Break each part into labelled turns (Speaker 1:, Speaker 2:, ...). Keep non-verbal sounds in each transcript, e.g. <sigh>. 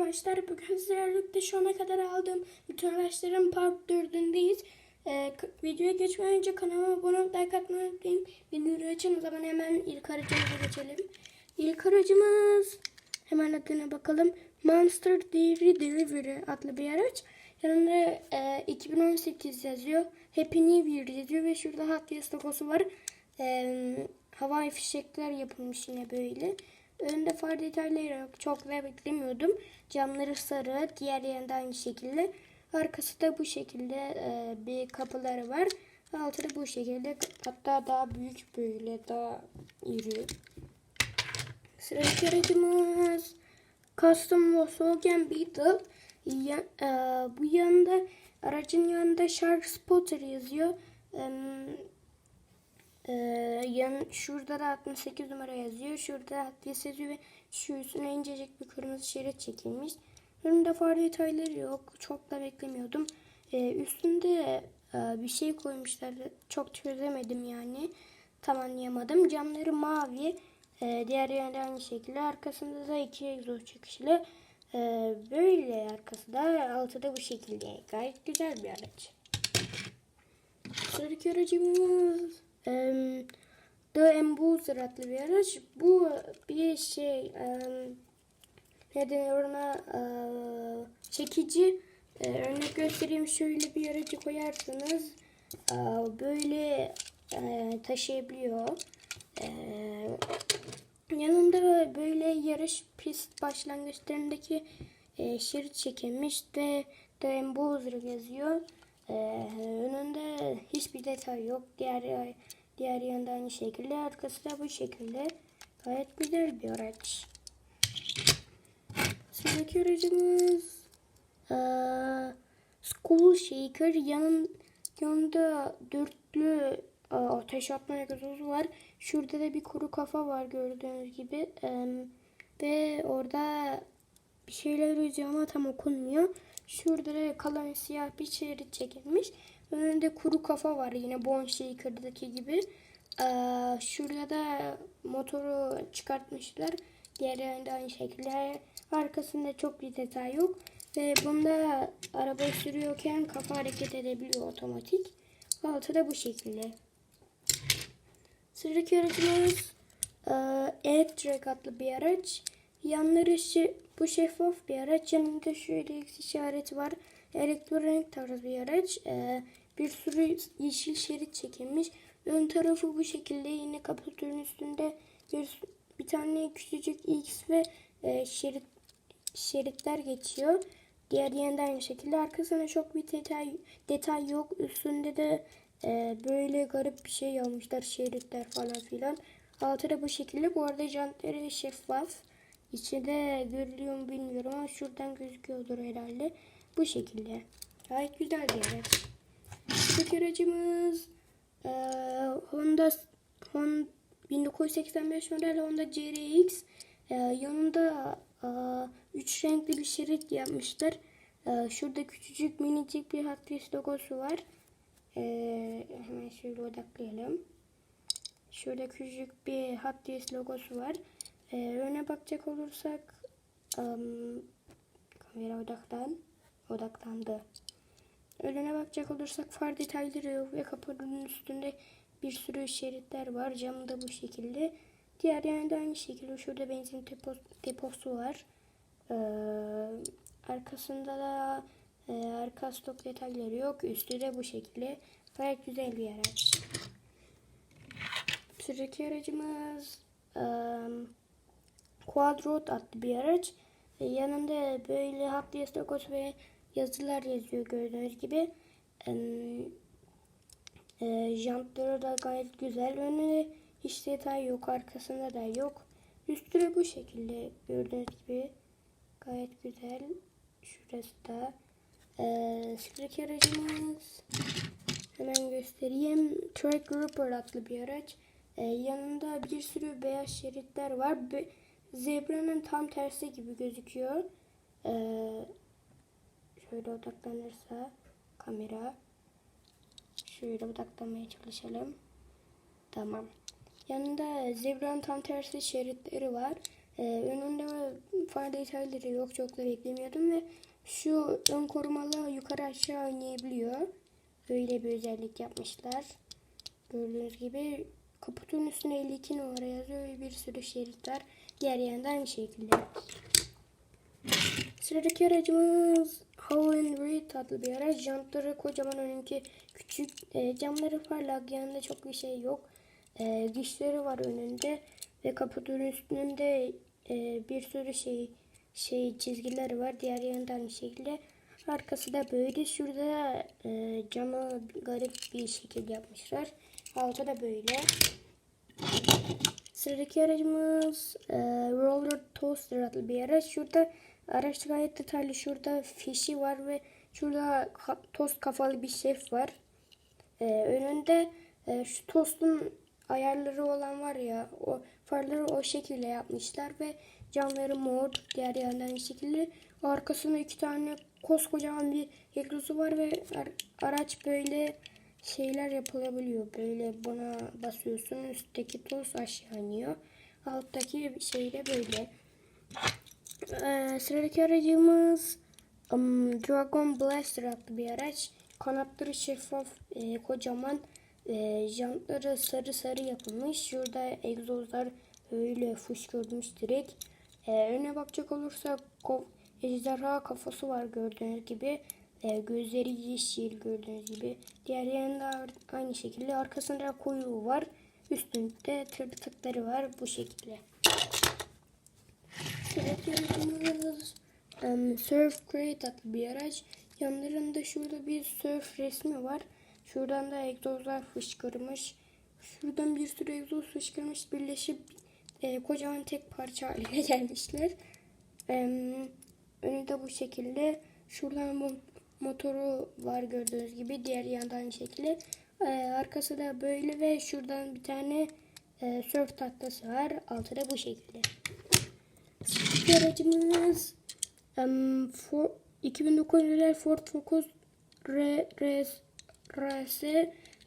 Speaker 1: arkadaşlar. Bugün sizlerle şu ana kadar aldığım bütün araçların part 4'ündeyiz. Ee, videoya geçmeden önce kanalıma abone olup like atmayı unutmayın. Bildirimleri açın o zaman hemen ilk aracımıza geçelim. İlk aracımız hemen adına bakalım. Monster Dairy Delivery adlı bir araç. Yanında e, 2018 yazıyor. Happy New Year yazıyor ve şurada Wheels logosu var. E, havai fişekler yapılmış yine böyle. Önde far detayları yok. Çok da beklemiyordum. Camları sarı. Diğer yerinde aynı şekilde. Arkası da bu şekilde e, bir kapıları var. Altı da bu şekilde. Hatta daha büyük böyle. Daha iri. Sıradaki aracımız Custom Volkswagen Beetle. Ya, e, bu yanında aracın yanında Shark Spotter yazıyor. Em, ee, yan, şurada da 68 numara yazıyor. Şurada adres yazıyor ve şu üstüne incecik bir kırmızı şerit çekilmiş. Önünde far detayları yok. Çok da beklemiyordum. Ee, üstünde e, bir şey koymuşlar. Çok çözemedim yani. Tam anlayamadım. Camları mavi. Ee, diğer yönde aynı şekilde. Arkasında da iki egzoz çıkışlı. Ee, böyle arkası da altı da bu şekilde. Gayet güzel bir araç. Sıradaki aracımız em, The Emboozer adlı bir araç. Bu bir şey em, ne denir ona eee, çekici. Eee, örnek göstereyim şöyle bir aracı koyarsanız eee, böyle eee, taşıyabiliyor. Eee, yanında böyle yarış pist başlangıçlarındaki eee, şerit çekilmiş ve The Emboozer yazıyor. Ee, önünde hiçbir detay yok. Diğer diğer yanında aynı şekilde. Arkası da bu şekilde. Gayet güzel bir araç. Sıradaki aracımız eee School Shaker. Yanın, yanında dörtlü eee, ateş atma egzozu var. Şurada da bir kuru kafa var gördüğünüz gibi. Eee, ve orada bir şeyler yazıyor ama tam okunmuyor. Şurada da kalan siyah bir şerit çekilmiş. Önünde kuru kafa var yine Bone Shaker'daki gibi. Ee, şurada da motoru çıkartmışlar. Diğer yerinde aynı şekilde. Arkasında çok bir detay yok. Ve bunda araba sürüyorken kafa hareket edebiliyor otomatik. Altı da bu şekilde. Sıradaki aracımız e, Airtrack adlı bir araç. Yanları şi- bu şeffaf bir araç. Yanında şöyle X işareti var. Elektronik tarz bir araç. E, bir sürü yeşil şerit çekilmiş. Ön tarafı bu şekilde. Yine kaputun üstünde bir, bir tane küçücük X ve e, şerit şeritler geçiyor. Diğer yerinde aynı şekilde. Arkasında çok bir detay, detay yok. Üstünde de e, böyle garip bir şey almışlar. Şeritler falan filan. Altı da bu şekilde. Bu arada jantları şeffaf. İçinde görülüyor mu bilmiyorum ama şuradan gözüküyordur herhalde. Bu şekilde. Gayet güzel bir araç. Bu aracımız e, Honda, Honda 1985 model Honda CRX. E, yanında e, üç renkli bir şerit yapmışlar. E, şurada küçücük minicik bir Hot logosu var. E, hemen şöyle odaklayalım. Şurada küçük bir Hot logosu var. Ee, öne bakacak olursak ım, kamera odaklan odaklandı. Önüne bakacak olursak far detayları yok ve kapının üstünde bir sürü şeritler var. Camı da bu şekilde. Diğer yanında aynı şekilde şurada benzin depo, deposu var. Ee, arkasında da e, arka stok detayları yok. Üstü de bu şekilde. Gayet güzel bir araç. Sıradaki aracımız ım, Quadroad adlı bir araç. Yanında böyle Wheels logosu ve yazılar yazıyor gördüğünüz gibi. E, jantları da gayet güzel. Önünde hiç detay yok. Arkasında da yok. Üstü de bu şekilde gördüğünüz gibi. Gayet güzel. Şurası da. E, sıradaki aracımız hemen göstereyim. Track Grouper adlı bir araç. E, yanında bir sürü beyaz şeritler var. Be- Zebranın tam tersi gibi gözüküyor. Ee, şöyle odaklanırsa kamera. Şöyle odaklamaya çalışalım. Tamam. Yanında zebranın tam tersi şeritleri var. Ee, önünde far detayları yok. Çok da beklemiyordum ve şu ön korumalı yukarı aşağı oynayabiliyor. Böyle bir özellik yapmışlar. Gördüğünüz gibi kaputun üstüne 52 numara yazıyor ve bir sürü şerit var. Diğer yandan aynı şekilde. Sıradaki aracımız Howland Reed adlı bir araç. Jantları kocaman önünki küçük. E, camları parlak. Yanında çok bir şey yok. E, dişleri var önünde. Ve kaputun üstünde e, bir sürü şey şey çizgileri var. Diğer yanında aynı şekilde. Arkası da böyle. Şurada e, camı garip bir şekilde yapmışlar. Altı da böyle. Sıradaki aracımız e, Roller Toaster adlı bir araç. Şurada araç gayet detaylı. Şurada fişi var ve şurada ka- tost kafalı bir şef var. E, önünde e, şu tostun ayarları olan var ya o farları o şekilde yapmışlar ve camları mor diğer yandan şekilde arkasında iki tane koskocaman bir egzozu var ve ar- araç böyle şeyler yapılabiliyor. Böyle buna basıyorsun üstteki toz aşağı iniyor. Alttaki şey de böyle. Ee, sıradaki aracımız um, Dragon Blaster adlı bir araç. Kanatları şeffaf, e, kocaman. E, jantları sarı sarı yapılmış. Şurada egzozlar öyle fışkırmış direkt. E, öne bakacak olursak ejderha kafası var gördüğünüz gibi. E, gözleri yeşil gördüğünüz gibi. Diğer yanında aynı şekilde arkasında kuyruğu var. Üstünde tırtıkları var bu şekilde. Um, Surf Crate adlı bir araç. Yanlarında şurada bir surf resmi var. Şuradan da egzozlar fışkırmış. Şuradan bir sürü egzoz fışkırmış birleşip e, kocaman tek parça haline <laughs> gelmişler. Em, önü de bu şekilde. Şuradan bu motoru var gördüğünüz gibi. Diğer yandan aynı şekilde. E, arkası da böyle ve şuradan bir tane e, surf tahtası var. Altı da bu şekilde. Aracımız um, for, 2009 model Ford Focus R, R, RS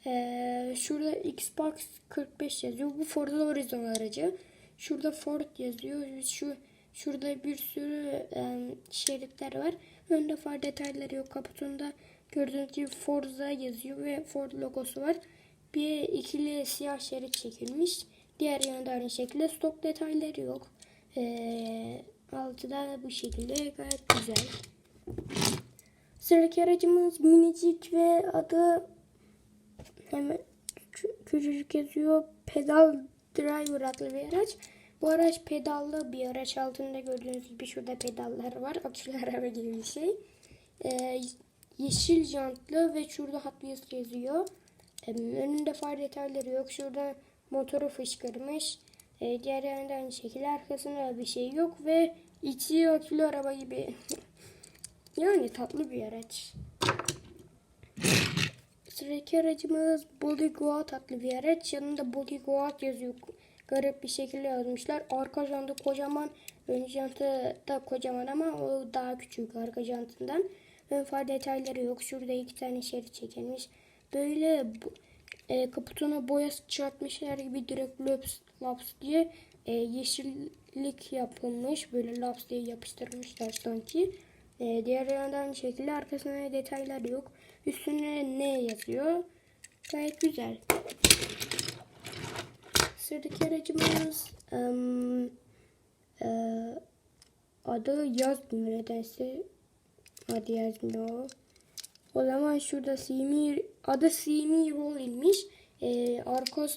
Speaker 1: e, şurada Xbox 45 yazıyor. Bu Ford Horizon aracı. Şurada Ford yazıyor. Şu şurada bir sürü e, şeritler var. Önde far detayları yok. Kaputunda gördüğünüz gibi Forza yazıyor ve Ford logosu var. Bir ikili siyah şerit çekilmiş. Diğer yanında aynı şekilde stok detayları yok. Ee, altı da bu şekilde gayet güzel. Sıradaki aracımız minicik ve adı hemen kü- küçücük yazıyor. Pedal Driver adlı bir araç. Bu araç pedallı bir araç. Altında gördüğünüz gibi şurada pedallar var. Akülü araba gibi bir şey. Ee, yeşil jantlı ve şurada Hot Wheels yazıyor. Ee, önünde far detayları yok. Şurada motoru fışkırmış. Ee, diğer yanında aynı şekilde arkasında bir şey yok ve içi akülü araba gibi. <laughs> yani tatlı bir araç. Sıradaki aracımız Bodyguard adlı bir araç. Yanında Bodyguard yazıyor. Garip bir şekilde yazmışlar. Arka jantı kocaman. Ön jantı da kocaman ama o daha küçük arka jantından. Ön far detayları yok. Şurada iki tane şerit çekilmiş. Böyle e, kaputuna boya çarpmışlar gibi direkt laps, laps diye e, yeşillik yapılmış. Böyle laps diye yapıştırmışlar sanki. E, diğer yandan şekilde arkasında detaylar yok. Üstüne ne yazıyor? Gayet güzel. Sıradaki aracımız em, e, adı yazmıyor nedense. Adı yazmıyor. O zaman şurada Simi adı Simi Roll'ilmiş. Ee, arka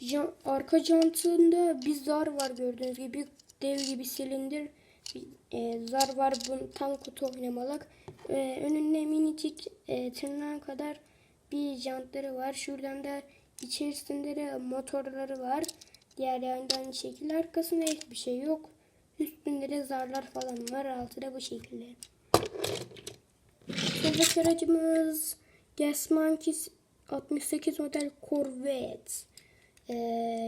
Speaker 1: jan- arka jantında bir zar var gördüğünüz gibi dev gibi silindir e, zar var bu tam kutu oynamalık. Ee, önünde minicik e, tırnağa kadar bir jantları var. Şuradan da içerisinde de motorları var. Diğer yandan şekilde arkasında hiçbir şey yok. Üstünde de zarlar falan var. Altı da bu şekilde. Sıradaki aracımız Gas Monkeys 68 model Corvette. Ee,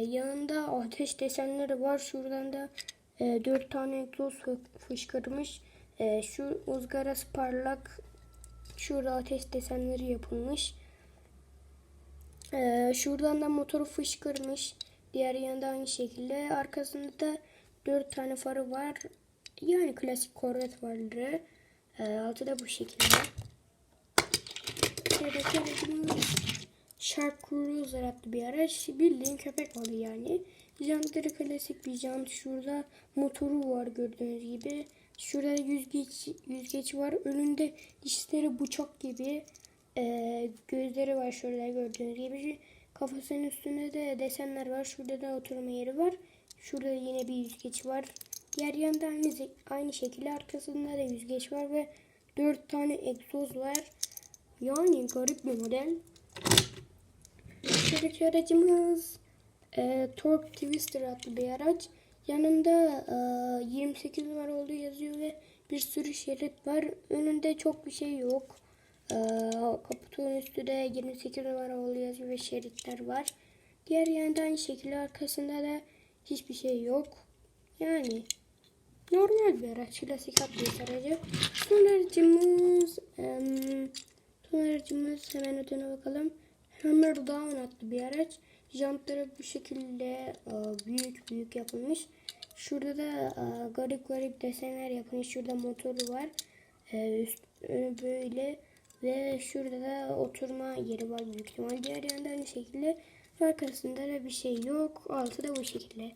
Speaker 1: yanında ateş desenleri var. Şuradan da e, 4 tane egzoz fı- fışkırmış. E, şu ızgarası parlak. Şurada ateş desenleri yapılmış. Ee, şuradan da motoru fışkırmış. Diğer yanında aynı şekilde. Arkasında da Dört tane farı var. Yani klasik Corvette farları. Ee, altı da bu şekilde. Shark Cruiser adlı bir araç. Bildiğin köpek balığı yani. Jantları klasik bir jant. Şurada motoru var gördüğünüz gibi. Şurada yüzgeç, yüzgeç var. Önünde dişleri bıçak gibi. Ee, gözleri var şurada gördüğünüz gibi. Kafasının üstünde de desenler var. Şurada da oturma yeri var. Şurada yine bir yüzgeç var. Diğer yanda aynı, aynı şekilde arkasında da yüzgeç var ve dört tane egzoz var. Yani garip bir model. Şuradaki aracımız e, Torque Twister adlı bir araç. Yanında e, 28 numara olduğu yazıyor ve bir sürü şerit var. Önünde çok bir şey yok. E, kaputun üstü de 28 numara olduğu yazıyor ve şeritler var. Diğer yanda aynı şekilde arkasında da hiçbir şey yok. Yani normal bir araç. Klasik atlayış aracı. Son aracımız em, son aracımız hemen ötene bakalım. Hammer Down adlı bir araç. Jantları bu şekilde e, büyük büyük yapılmış. Şurada da e, garip garip desenler yapılmış. Şurada motoru var. E, üst, böyle ve şurada da oturma yeri var büyük ihtimal. Diğer yanda aynı şekilde arkasında da bir şey yok. Altı da bu şekilde.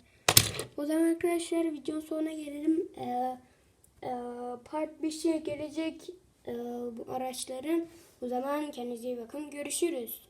Speaker 1: O zaman arkadaşlar videonun sonuna gelelim. Ee, e, part 5'e gelecek e, bu araçların. O zaman kendinize iyi bakın. Görüşürüz.